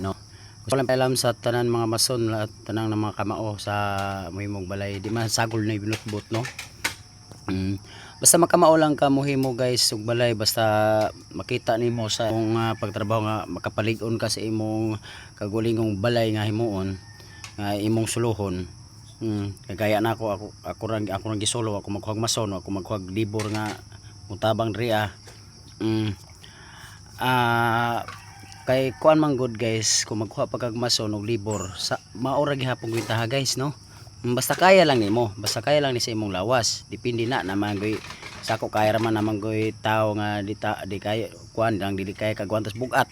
no gusto lang alam sa tanan mga mason at tanang ng mga kamao sa muhimong balay di man sagol na binutbot no mm. basta makamao lang ka muhimo guys ug balay basta makita nimo sa imong ah, pagtrabaho nga makapalig-on ka sa imong kagulingong balay nga himuon nga imong suluhon mm. kagaya na ako ako ako rang ako rang gisolo ako maghuwag mason ako maghuwag libor nga mutabang dria mm. ah kay kuan man good guys kung magkuha pa kag mason og libor sa maura gihapon ko ha guys no? Basta kaya lang nimo basta kaya lang ni sa imong lawas. Depende na naman goy sa ako kaya raman naman goy tao nga di ta di kaya kuan lang dili kaya kagwantas bugat.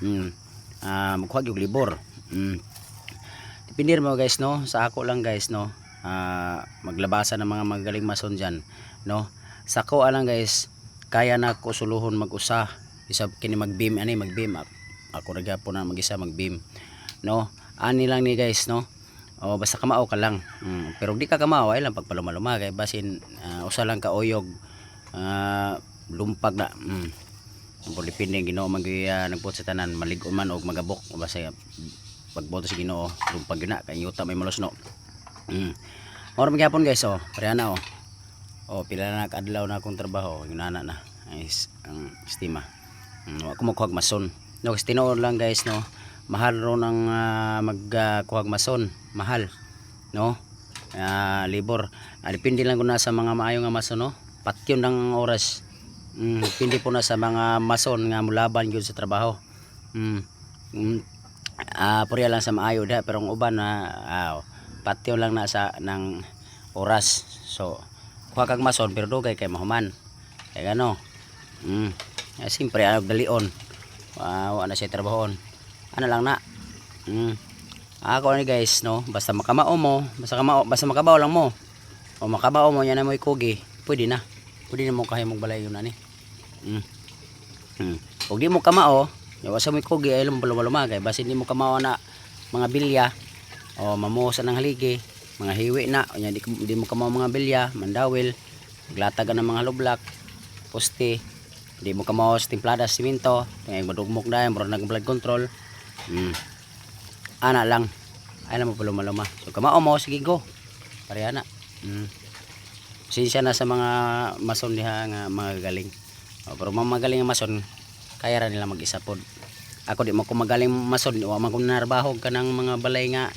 Mm. ah magkuha og libor. Mm. depende mo guys no? Sa ako lang guys no? Ah maglabasan ng mga magaling mason diyan no? Sa ako lang guys kaya na ko suluhon mag-usa. Isa kini mag-beam ani mag-beam ako, ako ra gyapon na mag-isa mag-beam. No? Ani lang ni guys no? O basta kamao ka lang. Mm. pero di ka kamao ay lang pagpaluma-luma kay basin ah, usa lang ka oyog ah, lumpag na. Mm. Ang depende Ginoo man gyud uh, nagput sa tanan maligo man og magabok. Basta pagboto sa Ginoo lumpag na kay yuta may malos no? Mm. Ora magyapon guys oh pareha na oh oh pila na kadlaw na akong trabaho. Yung nana na. Is ang estima. Mm, ako magkuhag mason no kasi tinuod lang guys no? Mahal ro ng uh, magkuhag mason. Mahal no? Ah, libor. Ah, depende lang kung nasa mga maayo nga mason no? Patyon ng oras. Mm, depende po na sa mga mason nga mulaban gyud sa trabaho. Mm, mm, ah purya lang sa maayo da pero ang uban na ah, patyon lang na sa ng oras. So kuha kag mason pero dugay kay mahuman. Kay gano mm, ah, simpre ano dalion uh, wala na siya trabahon ano lang na? Mm. ako ni guys no? Basta makamao mo basta kamao basta makabaw lang mo. O makabaw mo yan na mo ikugi pwede na. Pwede na mo kahit mong balay yun ani. Mm. mm. Huwag di mo kamao yawa sa mo ikugi ay lang lumagay basta hindi mo kamao na mga bilya o mamusa ng haligi mga hiwi na o yan, di, di mo kamao mga bilya mandawil glatagan ng mga lublak poste di mo kamao sa timplada simento ngay madugmok na mura nag blood control. Mm. ana lang. Ay mo pa lumaluma so kamao mo sige go. Pareha na mm. sinsya na sa mga mason diha nga mga galing o, pero mga magaling nga mason kaya ra nila mag-isa pod ako di mo ko magaling mason. Wa man ko narbaho ka ng mga balay nga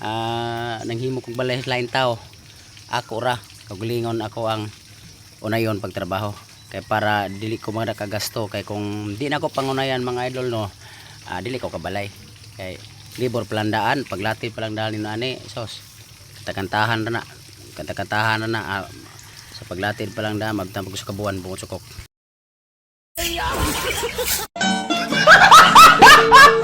ah nanghimo kong balay lain tao. Ako ra kagulingon ako ang unayon pagtrabaho kay para dili ko mga kagasto kay kung di na ko pangunayan mga idol no ah, dili ko kabalay. Kay libor pelandaan paglatid pa lang dahil ni ani sos katakantahan na na katakantahan na na ah, sa paglatid pa lang dahil magtampag sa kabuan bukod sukok